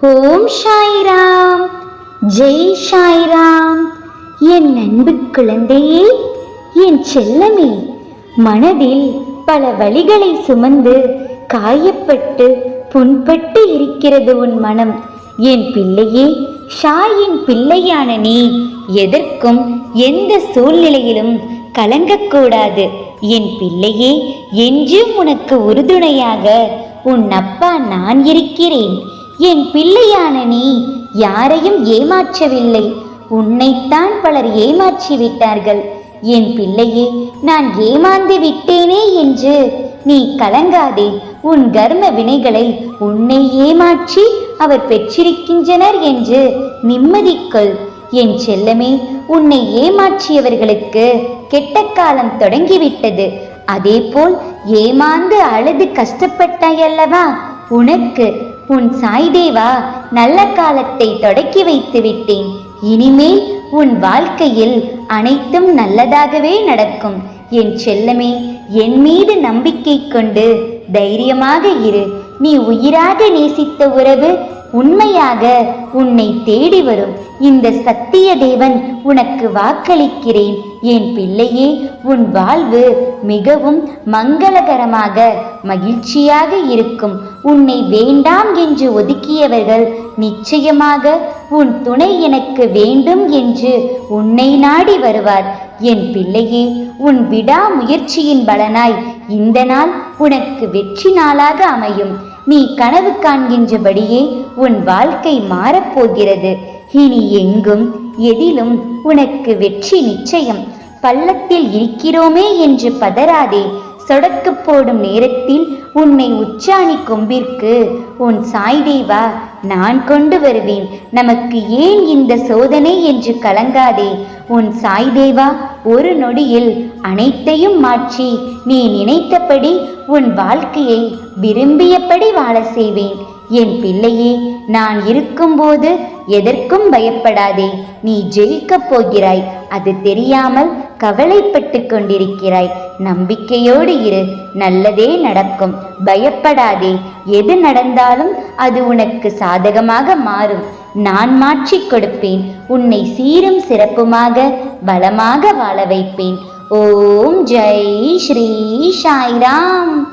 ஓம் சாய்ராம். ஜெய் சாய்ராம். என் அன்பு குழந்தையே என் செல்லமே மனதில் பல வழிகளை சுமந்து காயப்பட்டு புண்பட்டு இருக்கிறது உன் மனம். என் பிள்ளையே ஷாயின் பிள்ளையான நீ எதற்கும் எந்த சூழ்நிலையிலும் கலங்கக்கூடாது. என் பிள்ளையே என்றும் உனக்கு உறுதுணையாக உன் அப்பா நான் இருக்கிறேன். என் பிள்ளையான நீ யாரையும் ஏமாற்றவில்லை. உன்னைத்தான் பலர் ஏமாற்றி விட்டார்கள் என் பிள்ளையே நான் ஏமாந்து விட்டேனே என்று நீ கலங்காதே. உன் கர்ம வினைகளை உன்னை ஏமாற்றி அவர் பெற்றிருக்கின்றனர் என்று நிம்மதிக்கொள். என் செல்லமே உன்னை ஏமாற்றியவர்களுக்கு கெட்ட காலம் தொடங்கிவிட்டது. அதேபோல் ஏமாந்து அழுது கஷ்டப்பட்டாயல்லவா? உனக்கு உன் சாய்தேவா நல்ல காலத்தை தொடக்கி வைத்து விட்டேன். இனிமேல் உன் வாழ்க்கையில் அனைத்தும் நல்லதாகவே நடக்கும். என் செல்லமே என் மீது நம்பிக்கை கொண்டு தைரியமாக இரு. நீ உயிராக நேசித்த உறவு உண்மையாக உன்னை தேடி வரும். இந்த சத்திய தேவன் உனக்கு வாக்களிக்கிறேன். என் பிள்ளையே உன் வாழ்வு மிகவும் மங்களகரமாக மகிழ்ச்சியாக இருக்கும். உன்னை வேண்டாம் என்று ஒதுக்கியவர்கள் நிச்சயமாக உன் துணை எனக்கு வேண்டும் என்று உன்னை நாடி வருவார். என் பிள்ளையே உன் விடாமுயற்சியின் பலனாய் இந்த நாள் உனக்கு வெற்றி நாளாக அமையும். நீ கனவு காண்கின்றபடியே உன் வாழ்க்கை மாறப்போகிறது. இனி எங்கும் எதிலும் உனக்கு வெற்றி நிச்சயம். பள்ளத்தில் இருக்கிறோமே என்று பதறாதே. சொடக்கு போடும் நேரத்தில் உன்னை உச்சாணி கொம்பிற்கு. உன் சாய்தேவா நான் கொண்டு வருவேன். நமக்கு ஏன் இந்த சோதனை என்று கலங்காதே. உன் சாய்தேவா ஒரு நொடியில் அனைத்தையும் மாற்றி நீ நினைத்தபடி உன் வாழ்க்கையை விரும்பியபடி வாழ செய்வேன். என் பிள்ளையே நான் இருக்கும்போது எதற்கும் பயப்படாதே. நீ ஜெயிக்கப் போகிறாய். அது தெரியாமல் கவலைப்பட்டு கொண்டிருக்கிறாய். நம்பிக்கையோடு இரு. நல்லதே நடக்கும். பயப்படாதே. எது நடந்தாலும் அது உனக்கு சாதகமாக மாறும். நான் மாற்றிக் கொடுப்பேன். உன்னை சீரும் சிறப்புமாக பலமாக வாழ வைப்பேன். ஓம் ஜெய் ஸ்ரீ சாய்ராம்.